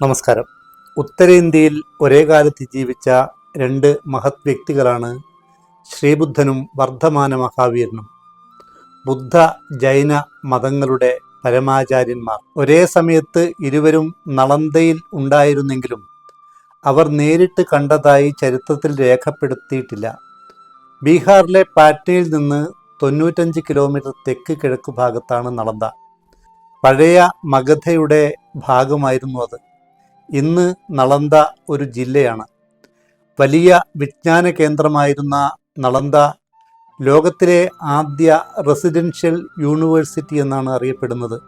നമസ്കാരം. ഉത്തരേന്ത്യയിൽ ഒരേ കാലത്ത് ജീവിച്ച രണ്ട് മഹത് വ്യക്തികളാണ് ശ്രീബുദ്ധനും വർദ്ധമാന മഹാവീരനും. ബുദ്ധ ജൈന മതങ്ങളുടെ പരമാചാര്യന്മാർ. ഒരേ സമയത്ത് ഇരുവരും നളന്തയിൽ ഉണ്ടായിരുന്നെങ്കിലും അവർ നേരിട്ട് കണ്ടതായി ചരിത്രത്തിൽ രേഖപ്പെടുത്തിയിട്ടില്ല. ബീഹാറിലെ പാറ്റ്നയിൽ നിന്ന് തൊണ്ണൂറ്റഞ്ച് കിലോമീറ്റർ തെക്ക് കിഴക്ക് ഭാഗത്താണ് നളന്ത. പഴയ മഗധയുടെ ഭാഗമായിരുന്നു അത്. ഇന്ന് നളന്ത ഒരു ജില്ലയാണ്. വലിയ വിജ്ഞാന കേന്ദ്രമായിരുന്ന നളന്ത ലോകത്തിലെ ആദ്യ റെസിഡൻഷ്യൽ യൂണിവേഴ്സിറ്റി എന്നാണ് അറിയപ്പെടുന്നത്.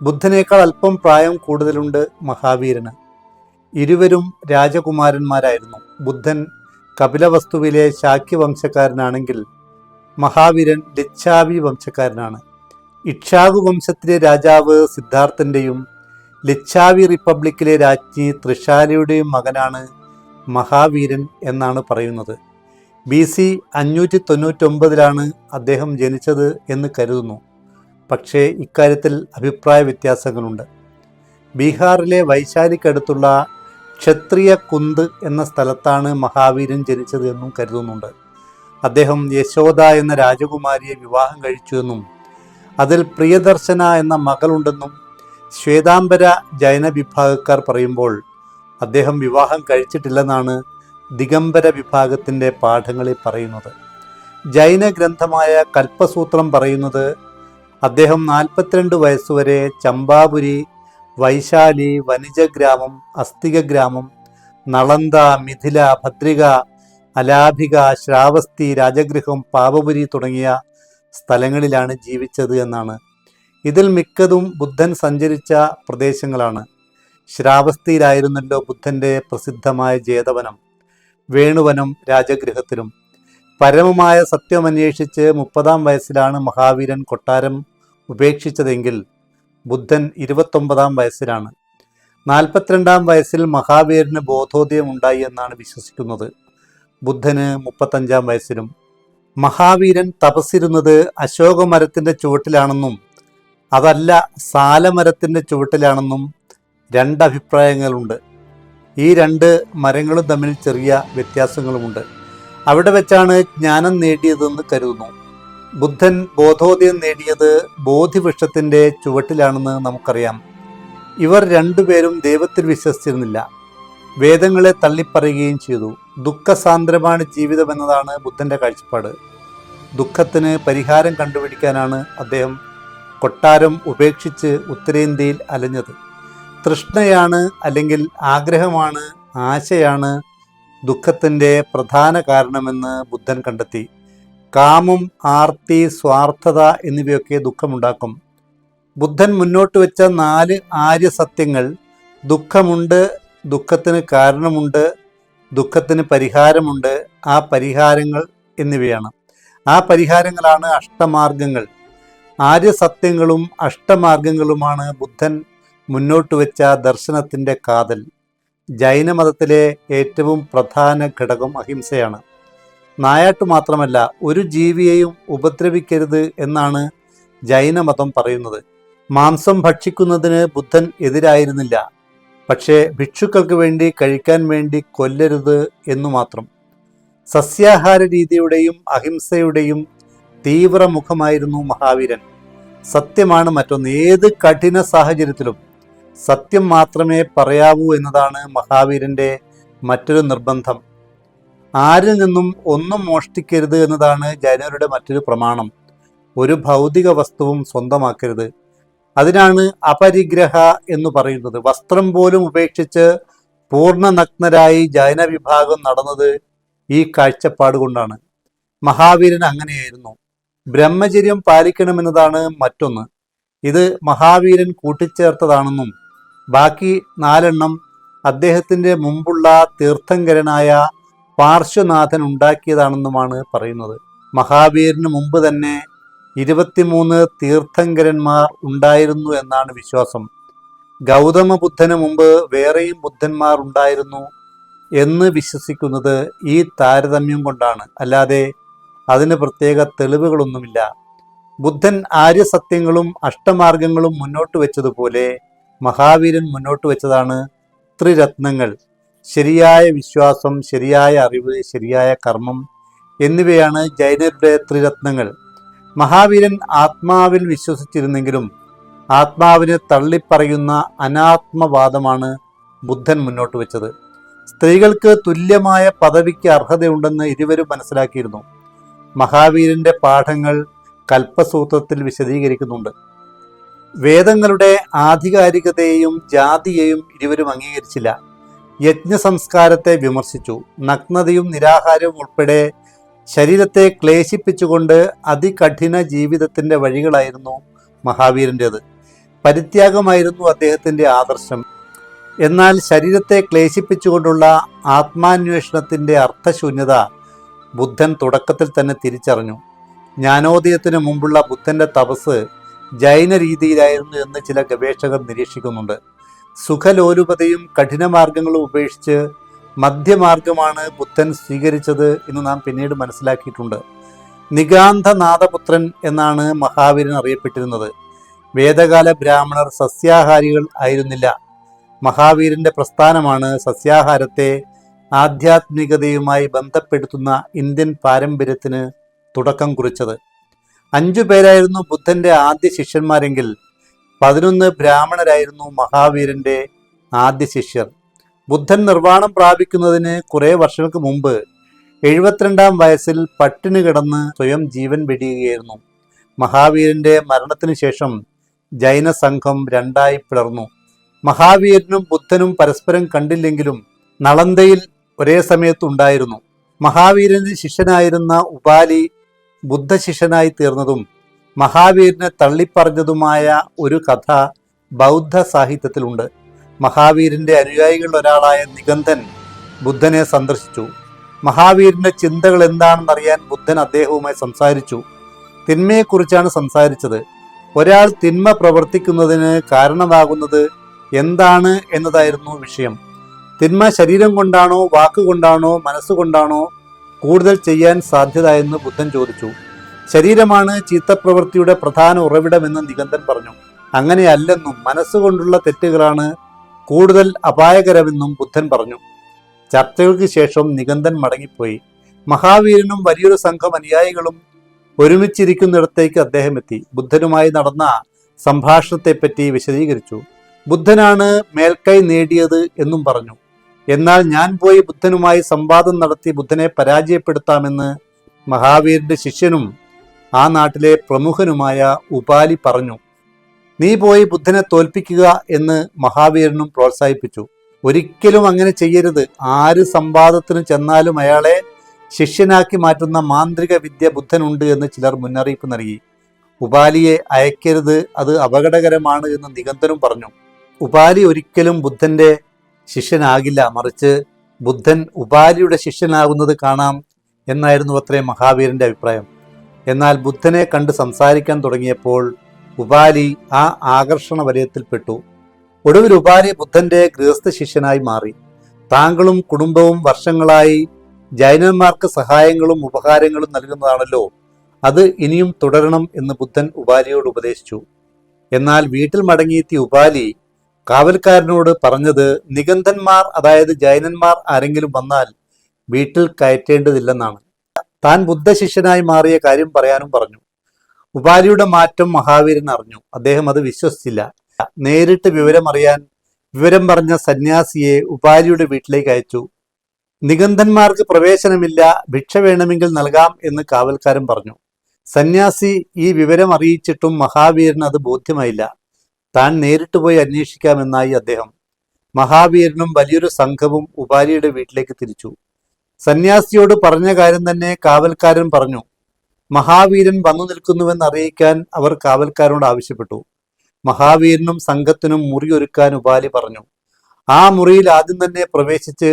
ബുദ്ധനേക്കാൾ അല്പം പ്രായം കൂടുതലുണ്ട് മഹാവീരന്. ഇരുവരും രാജകുമാരന്മാരായിരുന്നു. ബുദ്ധൻ കപിലവസ്തുവിലെ ശാക്യ വംശക്കാരനാണെങ്കിൽ മഹാവീരൻ ലിച്ഛാവി വംശക്കാരനാണ്. ഇക്ഷാകു വംശത്തിലെ രാജാവ് സിദ്ധാർത്ഥന്റെയും ലിച്ഛാവി റിപ്പബ്ലിക്കിലെ രാജ്ഞി തൃഷാലയുടെയും മകനാണ് മഹാവീരൻ എന്നാണ് പറയുന്നത്. ബി സി അഞ്ഞൂറ്റി തൊണ്ണൂറ്റൊമ്പതിലാണ് അദ്ദേഹം ജനിച്ചത് എന്ന് കരുതുന്നു. പക്ഷേ ഇക്കാര്യത്തിൽ അഭിപ്രായ വ്യത്യാസങ്ങളുണ്ട്. ബീഹാറിലെ വൈശാലിക്കടുത്തുള്ള ക്ഷത്രിയ കുന്ത് എന്ന സ്ഥലത്താണ് മഹാവീരൻ ജനിച്ചത് എന്നും കരുതുന്നുണ്ട്. അദ്ദേഹം യശോദ എന്ന രാജകുമാരിയെ വിവാഹം കഴിച്ചു എന്നും അതിൽ പ്രിയദർശന എന്ന മകളുണ്ടെന്നും ശ്വേതാംബര ജൈന വിഭാഗക്കാർ പറയുമ്പോൾ അദ്ദേഹം വിവാഹം കഴിച്ചിട്ടില്ലെന്നാണ് ദിഗംബര വിഭാഗത്തിന്റെ പാഠങ്ങളിൽ പറയുന്നത്. ജൈന ഗ്രന്ഥമായ കൽപ്പസൂത്രം പറയുന്നത് അദ്ദേഹം നാൽപ്പത്തിരണ്ട് വയസ്സുവരെ ചമ്പാപുരി വൈശാലി വനിജ ഗ്രാമം അസ്ഥിക ഗ്രാമം നളന്ത മിഥില ഭദ്രിക അലാഭിക ശ്രാവസ്തി രാജഗൃഹം പാപപുരി തുടങ്ങിയ സ്ഥലങ്ങളിലാണ് ജീവിച്ചത് എന്നാണ് ഇതിൽ മിക്കതും ബുദ്ധൻ സഞ്ചരിച്ച പ്രദേശങ്ങളാണ്. ശ്രാവസ്തിയിലായിരുന്നല്ലോ ബുദ്ധന്റെ പ്രസിദ്ധമായ ജേതവനം വേണുവനം രാജഗൃഹത്തിലും. പരമമായ സത്യമന്വേഷിച്ച് മുപ്പതാം വയസ്സിലാണ് മഹാവീരൻ കൊട്ടാരം ഉപേക്ഷിച്ചതെങ്കിൽ ബുദ്ധൻ ഇരുപത്തൊമ്പതാം വയസ്സിലാണ്. നാൽപ്പത്തിരണ്ടാം വയസ്സിൽ മഹാവീരന് ബോധോദയം ഉണ്ടായി എന്നാണ് വിശ്വസിക്കുന്നത് ബുദ്ധന് മുപ്പത്തഞ്ചാം വയസ്സിലും. മഹാവീരൻ തപസ്സിരുന്നത് അശോകമരത്തിന്റെ ചുവട്ടിലാണെന്നും അതല്ല സാലമരത്തിന്റെ ചുവട്ടിലാണെന്നും രണ്ടഭിപ്രായങ്ങളുണ്ട് ഈ രണ്ട് മരങ്ങളും തമ്മിൽ ചെറിയ വ്യത്യാസങ്ങളുമുണ്ട്. അവിടെ വെച്ചാണ് ജ്ഞാനം നേടിയതെന്ന് കരുതുന്നു. ബുദ്ധൻ ബോധോദയം നേടിയത് ബോധിവൃക്ഷത്തിന്റെ ചുവട്ടിലാണെന്ന് നമുക്കറിയാം. ഇവർ രണ്ടുപേരും ദൈവത്തിൽ വിശ്വസിച്ചിരുന്നില്ല. വേദങ്ങളെ തള്ളിപ്പറയുകയും ചെയ്തു. ദുഃഖസാന്ദ്രമാണ് ജീവിതം എന്നതാണ് ബുദ്ധന്റെ കാഴ്ചപ്പാട്. ദുഃഖത്തിന് പരിഹാരം കണ്ടുപിടിക്കാനാണ് അദ്ദേഹം കൊട്ടാരം ഉപേക്ഷിച്ച് ഉത്തരേന്ത്യയിൽ അലഞ്ഞത്. തൃഷ്ണയാണ് അല്ലെങ്കിൽ ആഗ്രഹമാണ് ആശയാണ് ദുഃഖത്തിന്റെ പ്രധാന കാരണമെന്ന് ബുദ്ധൻ കണ്ടെത്തി. കാമും ആർത്തി സ്വാർത്ഥത എന്നിവയൊക്കെ ദുഃഖമുണ്ടാക്കും. ബുദ്ധൻ മുന്നോട്ട് വെച്ച നാല് ആര്യസത്യങ്ങൾ ദുഃഖമുണ്ട് ദുഃഖത്തിന് കാരണമുണ്ട് ദുഃഖത്തിന് പരിഹാരമുണ്ട് ആ പരിഹാരങ്ങൾ എന്നിവയാണ്. ആ പരിഹാരങ്ങളാണ് അഷ്ടമാർഗങ്ങൾ. ആര്യസത്യങ്ങളും അഷ്ടമാർഗങ്ങളുമാണ് ബുദ്ധൻ മുന്നോട്ട് വെച്ച ദർശനത്തിന്റെ കാതൽ. ജൈനമതത്തിലെ ഏറ്റവും പ്രധാന ഘടകം അഹിംസയാണ്. നായാട്ട് മാത്രമല്ല ഒരു ജീവിയെയും ഉപദ്രവിക്കരുത് എന്നാണ് ജൈനമതം പറയുന്നത്. മാംസം ഭക്ഷിക്കുന്നതിന് ബുദ്ധൻ എതിരായിരുന്നില്ല. പക്ഷേ ഭിക്ഷുക്കൾക്ക് വേണ്ടി കഴിക്കാൻ വേണ്ടി കൊല്ലരുത് എന്നു മാത്രം. സസ്യാഹാര രീതിയുടെയും അഹിംസയുടെയും തീവ്രമുഖമായിരുന്നു മഹാവീരൻ. സത്യമാണ് മറ്റൊന്ന്. ഏത് കഠിന സാഹചര്യത്തിലും സത്യം മാത്രമേ പറയാവൂ എന്നതാണ് മഹാവീരന്റെ മറ്റൊരു നിർബന്ധം. ആരിൽ നിന്നും ഒന്നും മോഷ്ടിക്കരുത് എന്നതാണ് ജൈനരുടെ മറ്റൊരു പ്രമാണം. ഒരു ഭൗതിക വസ്തുവും സ്വന്തമാക്കരുത്. അതിനാണ് അപരിഗ്രഹ എന്ന് പറയുന്നത്. വസ്ത്രം പോലും ഉപേക്ഷിച്ച് പൂർണ നഗ്നരായി ജൈന വിഭാഗം നടന്നത് ഈ കാഴ്ചപ്പാട് കൊണ്ടാണ്. മഹാവീരൻ അങ്ങനെയായിരുന്നു. ബ്രഹ്മചര്യം പാലിക്കണമെന്നതാണ് മറ്റൊന്ന്. ഇത് മഹാവീരൻ കൂട്ടിച്ചേർത്തതാണെന്നും ബാക്കി നാലെണ്ണം അദ്ദേഹത്തിന്റെ മുമ്പുള്ള തീർത്ഥങ്കരനായ പാർശ്വനാഥൻ ഉണ്ടാക്കിയതാണെന്നുമാണ് പറയുന്നത്. മഹാവീരന് മുമ്പ് തന്നെ ഇരുപത്തിമൂന്ന് തീർത്ഥങ്കരന്മാർ ഉണ്ടായിരുന്നു എന്നാണ് വിശ്വാസം. ഗൗതമ ബുദ്ധന് മുമ്പ് വേറെയും ബുദ്ധന്മാർ ഉണ്ടായിരുന്നു എന്ന് വിശ്വസിക്കുന്നത് ഈ താരതമ്യം കൊണ്ടാണ്. അല്ലാതെ അതിന് പ്രത്യേക തെളിവുകളൊന്നുമില്ല. ബുദ്ധൻ ആര്യസത്യങ്ങളും അഷ്ടമാർഗങ്ങളും മുന്നോട്ട് വെച്ചതുപോലെ മഹാവീരൻ മുന്നോട്ട് വെച്ചതാണ് ത്രിരത്നങ്ങൾ. ശരിയായ വിശ്വാസം ശരിയായ അറിവ് ശരിയായ കർമ്മം എന്നിവയാണ് ജൈനരുടെ ത്രിരത്നങ്ങൾ. മഹാവീരൻ ആത്മാവിൽ വിശ്വസിച്ചിരുന്നെങ്കിലും ആത്മാവിനെ തള്ളിപ്പറയുന്ന അനാത്മവാദമാണ് ബുദ്ധൻ മുന്നോട്ട് വെച്ചത്. സ്ത്രീകൾക്ക് തുല്യമായ പദവിക്ക് അർഹതയുണ്ടെന്ന് ഇരുവരും മനസ്സിലാക്കിയിരുന്നു. മഹാവീരന്റെ പാഠങ്ങൾ കൽപ്പസൂത്രത്തിൽ വിശദീകരിക്കുന്നുണ്ട്. വേദങ്ങളുടെ ആധികാരികതയെയും ജാതിയെയും ഇരുവരും അംഗീകരിച്ചില്ല. യജ്ഞ സംസ്കാരത്തെ വിമർശിച്ചു. നഗ്നതയും നിരാഹാരവും ഉൾപ്പെടെ ശരീരത്തെ ക്ലേശിപ്പിച്ചുകൊണ്ട് അതികഠിന ജീവിതത്തിന്റെ വഴികളായിരുന്നു മഹാവീരന്റേത് പരിത്യാഗമായിരുന്നു അദ്ദേഹത്തിന്റെ ആദർശം. എന്നാൽ ശരീരത്തെ ക്ലേശിപ്പിച്ചുകൊണ്ടുള്ള ആത്മാന്വേഷണത്തിന്റെ അർത്ഥശൂന്യത ബുദ്ധൻ തുടക്കത്തിൽ തന്നെ തിരിച്ചറിഞ്ഞു. ജ്ഞാനോദയത്തിന് മുമ്പുള്ള ബുദ്ധന്റെ തപസ് ജൈന രീതിയിലായിരുന്നു എന്ന് ചില ഗവേഷകർ നിരീക്ഷിക്കുന്നുണ്ട്. സുഖലോലുപതയും കഠിനമാർഗങ്ങളും ഉപേക്ഷിച്ച് മധ്യമാർഗമാണ് ബുദ്ധൻ സ്വീകരിച്ചത് എന്ന് നാം പിന്നീട് മനസ്സിലാക്കിയിട്ടുണ്ട്. നിഗാന്ധനാഥപുത്രൻ എന്നാണ് മഹാവീരൻ അറിയപ്പെട്ടിരുന്നത്. വേദകാല ബ്രാഹ്മണർ സസ്യാഹാരികൾ ആയിരുന്നില്ല. മഹാവീരന്റെ പ്രസ്ഥാനമാണ് സസ്യാഹാരത്തെ ആധ്യാത്മികതയുമായി ബന്ധപ്പെടുത്തുന്ന ഇന്ത്യൻ പാരമ്പര്യത്തിന് തുടക്കം കുറിച്ചത്. അഞ്ചു പേരായിരുന്നു ബുദ്ധന്റെ ആദ്യ ശിഷ്യന്മാരെങ്കിൽ പതിനൊന്ന് ബ്രാഹ്മണരായിരുന്നു മഹാവീരന്റെ ആദ്യ ശിഷ്യർ. ബുദ്ധൻ നിർവാണം പ്രാപിക്കുന്നതിന് കുറേ വർഷങ്ങൾക്ക് മുമ്പ് എഴുപത്തിരണ്ടാം വയസ്സിൽ പട്ടിണി കിടന്ന് സ്വയം ജീവൻ വെടിയുകയായിരുന്നു. മഹാവീരന്റെ മരണത്തിന് ശേഷം ജൈന സംഘം രണ്ടായി പിളർന്നു. മഹാവീരനും ബുദ്ധനും പരസ്പരം കണ്ടില്ലെങ്കിലും നളന്തയിൽ ഒരേ സമയത്ത് ഉണ്ടായിരുന്നു. മഹാവീരന്റെ ശിഷ്യനായിരുന്ന ഉപാലി ബുദ്ധശിഷ്യനായി തീർന്നതും മഹാവീരനെ തള്ളിപ്പറഞ്ഞതുമായ ഒരു കഥ ബൗദ്ധ സാഹിത്യത്തിലുണ്ട്. മഹാവീരന്റെ അനുയായികളിൽ ഒരാളായ നിഗന്ധൻ ബുദ്ധനെ സന്ദർശിച്ചു. മഹാവീരന്റെ ചിന്തകൾ എന്താണെന്നറിയാൻ ബുദ്ധൻ അദ്ദേഹവുമായി സംസാരിച്ചു. തിന്മയെക്കുറിച്ചാണ് സംസാരിച്ചത്. ഒരാൾ തിന്മ പ്രവർത്തിക്കുന്നതിന് കാരണമാകുന്നത് എന്താണ് എന്നതായിരുന്നു വിഷയം. തിന്മ ശരീരം കൊണ്ടാണോ വാക്കുകൊണ്ടാണോ മനസ്സുകൊണ്ടാണോ കൂടുതൽ ചെയ്യാൻ സാധ്യത എന്ന് ബുദ്ധൻ ചോദിച്ചു. ശരീരമാണ് ചീത്തപ്രവൃത്തിയുടെ പ്രധാന ഉറവിടമെന്ന് നിഗന്ധൻ പറഞ്ഞു. അങ്ങനെയല്ലെന്നും മനസ്സുകൊണ്ടുള്ള തെറ്റുകളാണ് കൂടുതൽ അപായകരമെന്നും ബുദ്ധൻ പറഞ്ഞു. ചർച്ചകൾക്ക് ശേഷം നിഗന്ധൻ മടങ്ങിപ്പോയി. മഹാവീരനും വലിയൊരു സംഘം അനുയായികളും ഒരുമിച്ചിരിക്കുന്നിടത്തേക്ക് അദ്ദേഹം എത്തി. ബുദ്ധനുമായി നടന്ന സംഭാഷണത്തെപ്പറ്റി വിശദീകരിച്ചു. ബുദ്ധനാണ് മേൽക്കൈ നേടിയത് എന്നും പറഞ്ഞു. എന്നാൽ ഞാൻ പോയി ബുദ്ധനുമായി സംവാദം നടത്തി ബുദ്ധനെ പരാജയപ്പെടുത്താമെന്ന് മഹാവീരന്റെ ശിഷ്യനും ആ നാട്ടിലെ പ്രമുഖനുമായ ഉപാലി പറഞ്ഞു. നീ പോയി ബുദ്ധനെ തോൽപ്പിക്കുക എന്ന് മഹാവീരനും പ്രോത്സാഹിപ്പിച്ചു. ഒരിക്കലും അങ്ങനെ ചെയ്യരുത്. ആര് സംവാദത്തിന് ചെന്നാലും അയാളെ ശിഷ്യനാക്കി മാറ്റുന്ന മാന്ത്രിക വിദ്യ ബുദ്ധനുണ്ട് എന്ന് ചിലർ മുന്നറിയിപ്പ് നൽകി. ഉപാലിയെ അയക്കരുത്. അത് അപകടകരമാണ് എന്ന് നിഗന്ധനും പറഞ്ഞു. ഉപാലി ഒരിക്കലും ബുദ്ധന്റെ ശിഷ്യനാകില്ല. മറിച്ച് ബുദ്ധൻ ഉപാലിയുടെ ശിഷ്യനാകുന്നത് കാണാം എന്നായിരുന്നു അത്രേ മഹാവീരന്റെ അഭിപ്രായം. എന്നാൽ ബുദ്ധനെ കണ്ട് സംസാരിക്കാൻ തുടങ്ങിയപ്പോൾ ഉപാലി ആ ആകർഷണ വലയത്തിൽപ്പെട്ടു ഒടുവിൽ ഉപാലി ബുദ്ധന്റെ ഗൃഹസ്ഥ ശിഷ്യനായി മാറി. താങ്കളും കുടുംബവും വർഷങ്ങളായി ജൈനന്മാർക്ക് സഹായങ്ങളും ഉപകാരങ്ങളും നൽകുന്നതാണല്ലോ. അത് ഇനിയും തുടരണം എന്ന് ബുദ്ധൻ ഉപാലിയോട് ഉപദേശിച്ചു. എന്നാൽ വീട്ടിൽ മടങ്ങിയെത്തിയ ഉപാലി കാവൽക്കാരനോട് പറഞ്ഞത് നിഗന്ധന്മാർ അതായത് ജൈനന്മാർ ആരെങ്കിലും വന്നാൽ വീട്ടിൽ കയറ്റേണ്ടതില്ലെന്നാണ്. താൻ ബുദ്ധശിഷ്യനായി മാറിയ കാര്യം പറയാനും പറഞ്ഞു. ഉപാലിയുടെ മാറ്റം മഹാവീരൻ അറിഞ്ഞു. അദ്ദേഹം അത് വിശ്വസിച്ചില്ല. നേരിട്ട് വിവരം അറിയാൻ വിവരം പറഞ്ഞ സന്യാസിയെ ഉപാലിയുടെ വീട്ടിലേക്ക് അയച്ചു. നിഗന്ധന്മാർക്ക് പ്രവേശനമില്ല ഭിക്ഷ വേണമെങ്കിൽ നൽകാം എന്ന് കാവൽക്കാരൻ പറഞ്ഞു. സന്യാസി ഈ വിവരം അറിയിച്ചിട്ടും മഹാവീരൻ അത് ബോധ്യമായില്ല. താൻ നേരിട്ട് പോയി അന്വേഷിക്കാമെന്നായി അദ്ദേഹം മഹാവീരനും വലിയൊരു സംഘവും ഉപാലിയുടെ വീട്ടിലേക്ക് തിരിച്ചു. സന്യാസിയോട് പറഞ്ഞ കാര്യം തന്നെ കാവൽക്കാരൻ പറഞ്ഞു. മഹാവീരൻ വന്നു നിൽക്കുന്നുവെന്ന് അറിയിക്കാൻ അവർ കാവൽക്കാരനോട് ആവശ്യപ്പെട്ടു. മഹാവീരനും സംഘത്തിനും മുറി ഒരുക്കാൻ ഉപാലി പറഞ്ഞു. ആ മുറിയിൽ ആദ്യം തന്നെ പ്രവേശിച്ച്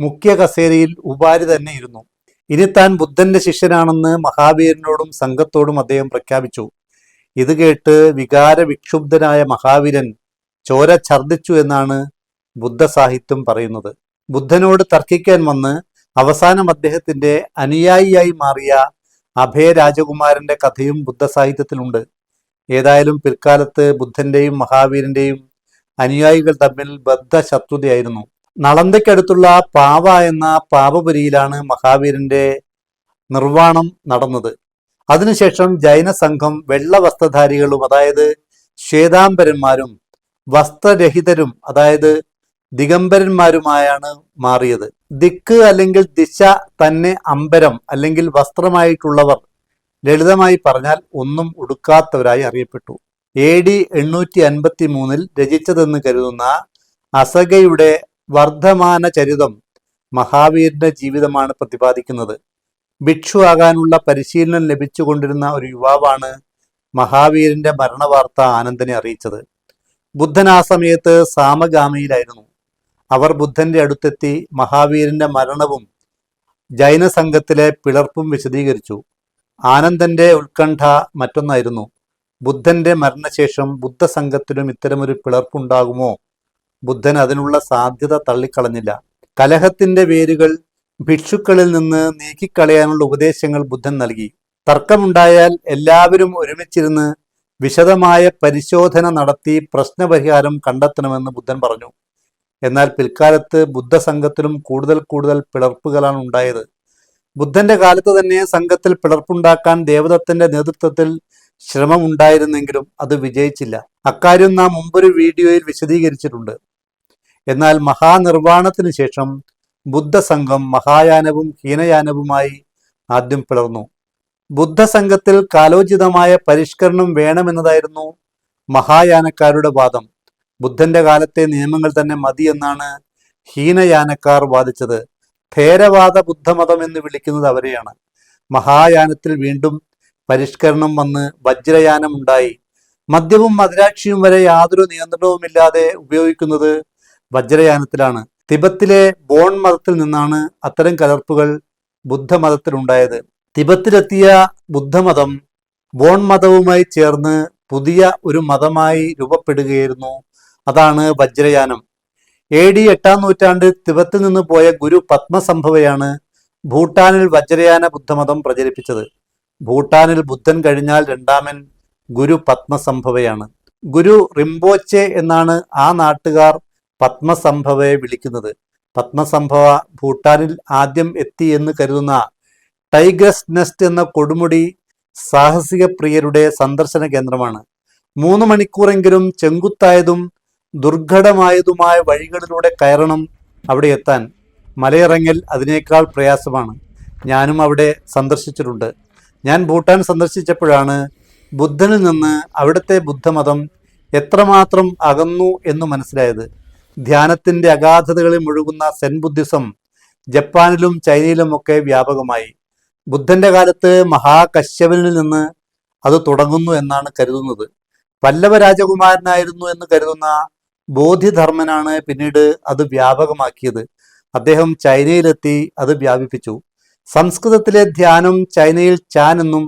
മുഖ്യ കസേരയിൽ ഉപാലി തന്നെ ഇരുന്നു. ഇനി താൻ ബുദ്ധന്റെ ശിഷ്യനാണെന്ന് മഹാവീരനോടും സംഘത്തോടും അദ്ദേഹം പ്രഖ്യാപിച്ചു. ഇത് കേട്ട് വികാര വിക്ഷുബ്ധനായ മഹാവീരൻ ചോര ഛർദിച്ചു എന്നാണ് ബുദ്ധസാഹിത്യം പറയുന്നത്. ബുദ്ധനോട് തർക്കിക്കാൻ വന്ന് അവസാനം അദ്ദേഹത്തിന്റെ അനുയായിയായി മാറിയ അഭയ രാജകുമാരന്റെ കഥയും ബുദ്ധസാഹിത്യത്തിലുണ്ട്. ഏതായാലും പിൽക്കാലത്ത് ബുദ്ധന്റെയും മഹാവീരന്റെയും അനുയായികൾ തമ്മിൽ ബദ്ധശത്രുതയായിരുന്നു. നളന്തയ്ക്കടുത്തുള്ള പാവ എന്ന പാപപുരിയിലാണ് മഹാവീരന്റെ നിർവാണം നടന്നത്. അതിനുശേഷം ജൈന സംഘം വെള്ള വസ്ത്രധാരികളും അതായത് ശ്വേതാംബരന്മാരും വസ്ത്രരഹിതരും അതായത് ദിഗംബരന്മാരുമായാണ് മാറിയത്. ദിക്ക് അല്ലെങ്കിൽ ദിശ തന്നെ അമ്പരം അല്ലെങ്കിൽ വസ്ത്രമായിട്ടുള്ളവർ ലളിതമായി പറഞ്ഞാൽ ഒന്നും ഉടുക്കാത്തവരായി അറിയപ്പെട്ടു. എ ഡി എണ്ണൂറ്റി അൻപത്തി മൂന്നിൽ രചിച്ചതെന്ന് കരുതുന്ന അസഗയുടെ വർദ്ധമാന ചരിതം മഹാവീരന്റെ ജീവിതമാണ് പ്രതിപാദിക്കുന്നത്. ഭിക്ഷു ആകാനുള്ള പരിശീലനം ലഭിച്ചുകൊണ്ടിരുന്ന ഒരു യുവാവാണ് മഹാവീരന്റെ മരണവാർത്ത ആനന്ദനെ അറിയിച്ചത്. ബുദ്ധൻ ആ സമയത്ത് സാമഗാമിയിലായിരുന്നു. അവർ ബുദ്ധന്റെ അടുത്തെത്തി മഹാവീരന്റെ മരണവും ജൈന സംഘത്തിലെ പിളർപ്പും വിശദീകരിച്ചു. ആനന്ദന്റെ ഉത്കണ്ഠ മറ്റൊന്നായിരുന്നു. ബുദ്ധന്റെ മരണശേഷം ബുദ്ധസംഘത്തിലും ഇത്തരമൊരു പിളർപ്പുണ്ടാകുമോ? ബുദ്ധൻ അതിനുള്ള സാധ്യത തള്ളിക്കളഞ്ഞില്ല. കലഹത്തിന്റെ വേരുകൾ ഭിക്ഷുക്കളിൽ നിന്ന് നീക്കിക്കളയാനുള്ള ഉപദേശങ്ങൾ ബുദ്ധൻ നൽകി. തർക്കമുണ്ടായാൽ എല്ലാവരും ഒരുമിച്ചിരുന്ന് വിശദമായ പരിശോധന നടത്തി പ്രശ്നപരിഹാരം കണ്ടെത്തണമെന്ന് ബുദ്ധൻ പറഞ്ഞു. എന്നാൽ പിൽക്കാലത്ത് ബുദ്ധസംഘത്തിലും കൂടുതൽ കൂടുതൽ പിളർപ്പുകളാണ് ഉണ്ടായത്. ബുദ്ധന്റെ കാലത്ത് തന്നെ സംഘത്തിൽ പിളർപ്പുണ്ടാക്കാൻ ദേവദത്തിന്റെ നേതൃത്വത്തിൽ ശ്രമമുണ്ടായിരുന്നെങ്കിലും അത് വിജയിച്ചില്ല. അക്കാര്യം നാം മുമ്പൊരു വീഡിയോയിൽ വിശദീകരിച്ചിട്ടുണ്ട്. എന്നാൽ മഹാനിർവാണത്തിന് ശേഷം ബുദ്ധസംഘം മഹായാനവും ഹീനയാനവുമായി ആദ്യം പിളർന്നു. ബുദ്ധസംഘത്തിൽ കാലോചിതമായ പരിഷ്കരണം വേണമെന്നതായിരുന്നു മഹായാനക്കാരുടെ വാദം. ബുദ്ധന്റെ കാലത്തെ നിയമങ്ങൾ തന്നെ മതി എന്നാണ് ഹീനയാനക്കാർ വാദിച്ചത്. ഥേരവാദ ബുദ്ധമതം എന്ന് വിളിക്കുന്നത് അവരെയാണ്. മഹായാനത്തിൽ വീണ്ടും പരിഷ്കരണം വന്ന് വജ്രയാനം ഉണ്ടായി. മദ്യവും മദിരാക്ഷിയും വരെ യാതൊരു നിയന്ത്രണവുമില്ലാതെ ഉപയോഗിക്കുന്നത് വജ്രയാനത്തിലാണ്. തിബത്തിലെ ബോൺ മതത്തിൽ നിന്നാണ് അത്തരം കലർപ്പുകൾ ബുദ്ധമതത്തിലുണ്ടായത്. തിബത്തിലെത്തിയ ബുദ്ധമതം ബോൺ മതവുമായി ചേർന്ന് പുതിയ ഒരു മതമായി രൂപപ്പെടുകയായിരുന്നു. അതാണ് വജ്രയാനം. എ ഡി എട്ടാം നൂറ്റാണ്ടിൽ തിബത്തിൽ നിന്ന് പോയ ഗുരു പത്മസംഭവയാണ് ഭൂട്ടാനിൽ വജ്രയാന ബുദ്ധമതം പ്രചരിപ്പിച്ചത്. ഭൂട്ടാനിൽ ബുദ്ധൻ കഴിഞ്ഞാൽ രണ്ടാമൻ ഗുരു പത്മസംഭവയാണ്. ഗുരു റിംബോച്ചെ എന്നാണ് ആ നാട്ടുകാർ പത്മസംഭവയെ വിളിക്കുന്നത്. പത്മസംഭവ ഭൂട്ടാനിൽ ആദ്യം എത്തി എന്ന് കരുതുന്ന ടൈഗസ് നെസ്റ്റ് എന്ന കൊടുമുടി സാഹസിക പ്രിയരുടെ സന്ദർശന കേന്ദ്രമാണ്. മൂന്ന് മണിക്കൂറെങ്കിലും ചെങ്കുത്തായതും ദുർഘടമായതുമായ വഴികളിലൂടെ കയറണം അവിടെ എത്താൻ മലയിറങ്ങൽ അതിനേക്കാൾ പ്രയാസമാണ്. ഞാനും അവിടെ സന്ദർശിച്ചിട്ടുണ്ട്. ഞാൻ ഭൂട്ടാൻ സന്ദർശിച്ചപ്പോഴാണ് ബുദ്ധനിൽ നിന്ന് അവിടുത്തെ ബുദ്ധമതം എത്രമാത്രം അകന്നു എന്ന് മനസ്സിലായത്. ധ്യാനത്തിന്റെ അഗാധതകളിൽ മുഴുകുന്ന സെൻ ബുദ്ധിസം ജപ്പാനിലും ചൈനയിലും ഒക്കെ വ്യാപകമായി. ബുദ്ധന്റെ കാലത്ത് മഹാകശ്യപനിൽ നിന്ന് അത് തുടങ്ങുന്നു എന്നാണ് കരുതുന്നത്. പല്ലവ രാജകുമാരനായിരുന്നു എന്ന് കരുതുന്ന ബോധിധർമ്മനാണ് പിന്നീട് അത് വ്യാപകമാക്കിയത്. അദ്ദേഹം ചൈനയിലെത്തി അത് വ്യാപിപ്പിച്ചു. സംസ്കൃതത്തിലെ ധ്യാനം ചൈനയിൽ ചാൻ എന്നും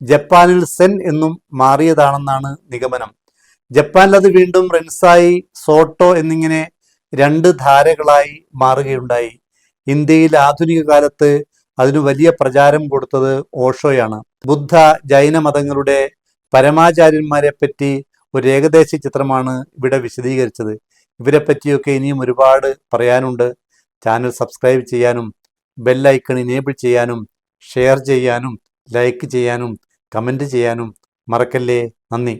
ജപ്പാനിൽ സെൻ എന്നും മാറിയതാണെന്നാണ് നിഗമനം. ജപ്പാനിൽ അത് വീണ്ടും റെൻസായി സോട്ടോ എന്നിങ്ങനെ രണ്ട് ധാരകളായി മാറുകയുണ്ടായി. ഇന്ത്യയിൽ ആധുനിക കാലത്ത് അതിനു വലിയ പ്രചാരം കൊടുത്തത് ഓഷോയാണ്. ബുദ്ധ ജൈന മതങ്ങളുടെ പരമാചാര്യന്മാരെ പറ്റി ഒരു ഏകദേശ ചിത്രമാണ് ഇവിടെ വിശദീകരിച്ചത്. ഇവരെ പറ്റിയൊക്കെ ഇനിയും ഒരുപാട് പറയാനുണ്ട്. ചാനൽ സബ്സ്ക്രൈബ് ചെയ്യാനും ബെല്ലൈക്കൺ ഇനേബിൾ ചെയ്യാനും ഷെയർ ചെയ്യാനും ലൈക്ക് ചെയ്യാനും കമന്റ് ചെയ്യാനും മറക്കല്ലേ? നന്ദി.